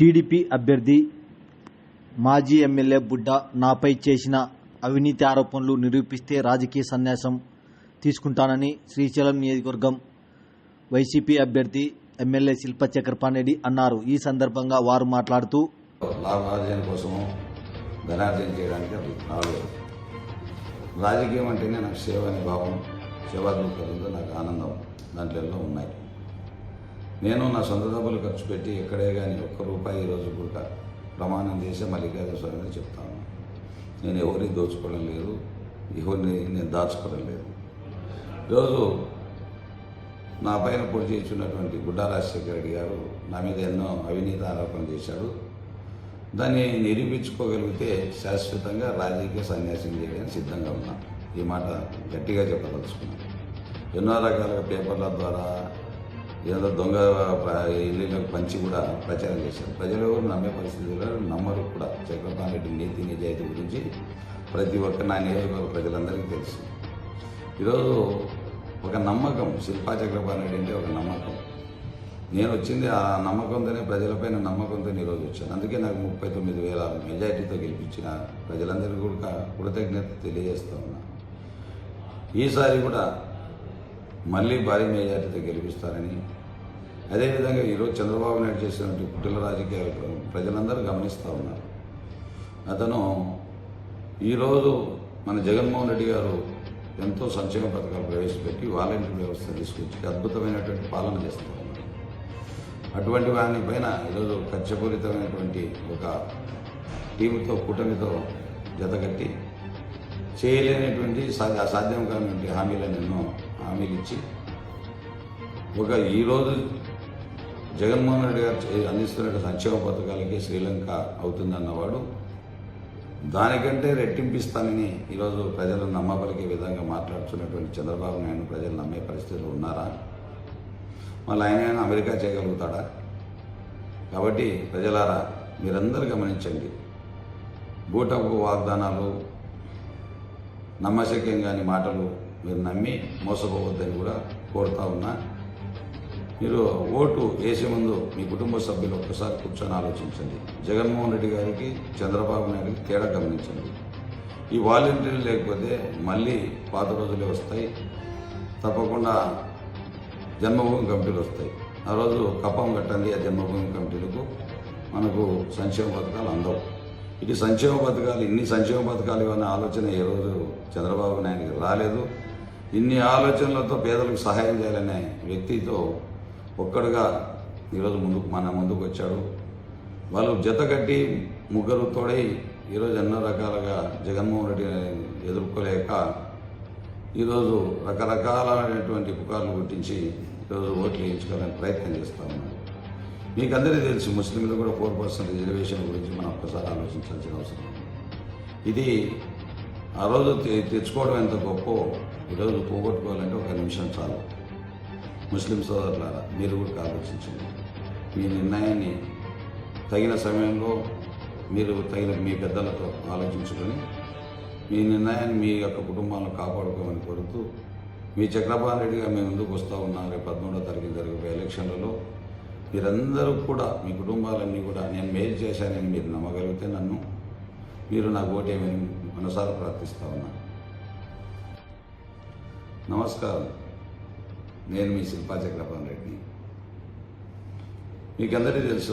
TDP అభ్యర్థి మాజీ MLA బుడ్డ నాపై చేసిన అవినీతి ఆరోపణలు నిరూపిస్తే రాజకీయ సన్యాసం తీసుకుంటానని శ్రీశైలం నియోజకవర్గం వైసీపీ అభ్యర్థి ఎమ్మెల్యే శిల్ప చక్రపాణిరెడ్డి అన్నారు. ఈ సందర్భంగా వారు మాట్లాడుతూ లాభార్జన కోసము ధనార్జన చేయడానికి అది రాజకీయం అంటేనే నాకు సేవ అనే భావం సేవాదృక్పథంతో నాకు ఆనందం. దాంట్లో ఉన్నాయి. నేను నా సొంత డబ్బులు ఖర్చు పెట్టి ఎక్కడే కానీ ఒక్క రూపాయి ఈరోజు కూడా ప్రమాణం చేసి మల్లికార్జున స్వామిని చెప్తాను. నేను ఎవరిని దోచుకోవడం లేదు ఎవరిని నేను దాచుకోవడం లేదు. ఈరోజు నా పైన పొడి చేస్తున్నటువంటి గుడ్డా రాజశేఖర రెడ్డి గారు నా మీద ఎన్నో అవినీతి ఆరోపణలు చేశాడు. దాన్ని నిరూపించుకోగలిగితే శాశ్వతంగా రాజకీయ సన్యాసం చేయడానికి సిద్ధంగా ఉన్నా. ఈ మాట గట్టిగా చెప్పదలుచుకున్నాను ఎన్నో రకాల పేపర్ల ద్వారా ఏదో దొంగ ప్ర- పంచి కూడా ప్రచారం చేశారు. ప్రజలు ఎవరు నమ్మే పరిస్థితుల్లో నమ్మరు కూడా. చక్రపాణి రెడ్డి నీతి నిజాయితీ గురించి ప్రతి ఒక్క నా నియోజకవర్గ ప్రజలందరికీ తెలుసు. ఈరోజు ఒక నమ్మకం శిల్పా చక్రపాణి రెడ్డి అంటే ఒక నమ్మకం. నేను వచ్చింది ఆ నమ్మకంతోనే ప్రజలపైన నమ్మకంతో ఈరోజు వచ్చాను. అందుకే నాకు ముప్పై తొమ్మిది వేల మెజార్టీతో గెలిపించిన ప్రజలందరికీ కూడా కృతజ్ఞత తెలియజేస్తూ ఉన్నా. ఈసారి కూడా మళ్ళీ భారీ మెజార్టీతో గెలిపిస్తారని. అదేవిధంగా ఈరోజు చంద్రబాబు నాయుడు చేసినటువంటి కుటుంబ రాజకీయాలు ప్రజలందరూ గమనిస్తూ ఉన్నారు. అతను ఈరోజు మన జగన్మోహన్ రెడ్డి గారు ఎంతో సంక్షేమ పథకాలు ప్రవేశపెట్టి వాలంటీర్ వ్యవస్థ తీసుకొచ్చి అద్భుతమైనటువంటి పాలన చేస్తూ అటువంటి వాని పైన ఈరోజు ఖర్చపూరితమైనటువంటి ఒక టీముతో కూటమితో జతకట్టి చేయలేనటువంటి సా- అసాధ్యం కానిటువంటి హామీలను ఎన్నో హామీలు ఇచ్చి ఒక ఈరోజు జగన్మోహన్ రెడ్డి గారు అందిస్తున్న సంక్షేమ పథకాలకి శ్రీలంక అవుతుందన్నవాడు. దానికంటే రెట్టింపిస్తానని ఈరోజు ప్రజలు నమ్మబలికే విధంగా మాట్లాడుతున్నటువంటి చంద్రబాబు నాయుడు ప్రజలు నమ్మే పరిస్థితులు ఉన్నారా? మళ్ళీ ఆయన అమెరికా చేయగలుగుతాడా? కాబట్టి ప్రజలారా మీరందరూ గమనించండి. బూటపు వాగ్దానాలు నమ్మశక్యం కాని మాటలు మీరు నమ్మి మోసపోవద్దని కూడా కోరుతా ఉన్నా. మీరు ఓటు వేసే ముందు మీ కుటుంబ సభ్యులు ఒక్కసారి కూర్చొని ఆలోచించండి. జగన్మోహన్ రెడ్డి గారికి చంద్రబాబు నాయుడికి తేడా గమనించండి. ఈ వాలంటీర్లు లేకపోతే మళ్ళీ పాత రోజులే వస్తాయి. తప్పకుండా జన్మభూమి కమిటీలు వస్తాయి. ఆ రోజు కప్పం కట్టండి ఆ జన్మభూమి కమిటీలకు. మనకు సంక్షేమ పథకాలు అందవు. ఇటు సంక్షేమ పథకాలు ఇన్ని సంక్షేమ పథకాలు ఇవన్న ఆలోచన ఏ రోజు చంద్రబాబు నాయుడుకి రాలేదు. ఇన్ని ఆలోచనలతో పేదలకు సహాయం చేయాలనే వ్యక్తితో ఒక్కడుగా ఈరోజు ముందుకు మన ముందుకు వచ్చాడు. వాళ్ళు జత కట్టి ముగ్గురు తోడై ఈరోజు ఎన్నో రకాలుగా జగన్మోహన్ రెడ్డిని ఎదుర్కోలేక ఈరోజు రకరకాలైనటువంటి పుకార్లు గుర్తించి ఈరోజు ఓట్లు వేయించుకోవాలని ప్రయత్నం చేస్తూ ఉన్నారు. మీకు అందరికీ తెలుసు ముస్లింలు కూడా ఫోర్ పర్సెంట్ రిజర్వేషన్ గురించి మనం ఒక్కసారి ఆలోచించాల్సిన అవసరం ఇది ఆ రోజు తెచ్చుకోవడం ఎంత గొప్ప ఈరోజు పోగొట్టుకోవాలంటే ఒక నిమిషం చాలు. ముస్లిం సోదరులారా మీరు కూడా ఆలోచించండి. మీ నిర్ణయాన్ని తగిన సమయంలో మీరు తగిన మీ పెద్దలతో ఆలోచించుకొని మీ నిర్ణయాన్ని మీ యొక్క కుటుంబాలను కాపాడుకోమని కోరుతూ మీ చక్రపాణి రెడ్డిగా మీ ముందుకు వస్తూ ఉన్నారు రేపు పదమూడో తారీఖు జరిగే ఎలక్షన్లలో మీరందరూ కూడా మీ కుటుంబాలన్నీ కూడా నేను మేలు చేశానని మీరు నమ్మగలిగితే నన్ను మీరు నాకు ఓటేమని మనసారా ప్రార్థిస్తా ఉన్నాను. నమస్కారం. నేను మీ శిల్పా చక్రపాణి రెడ్డి మీకందరికీ తెలుసు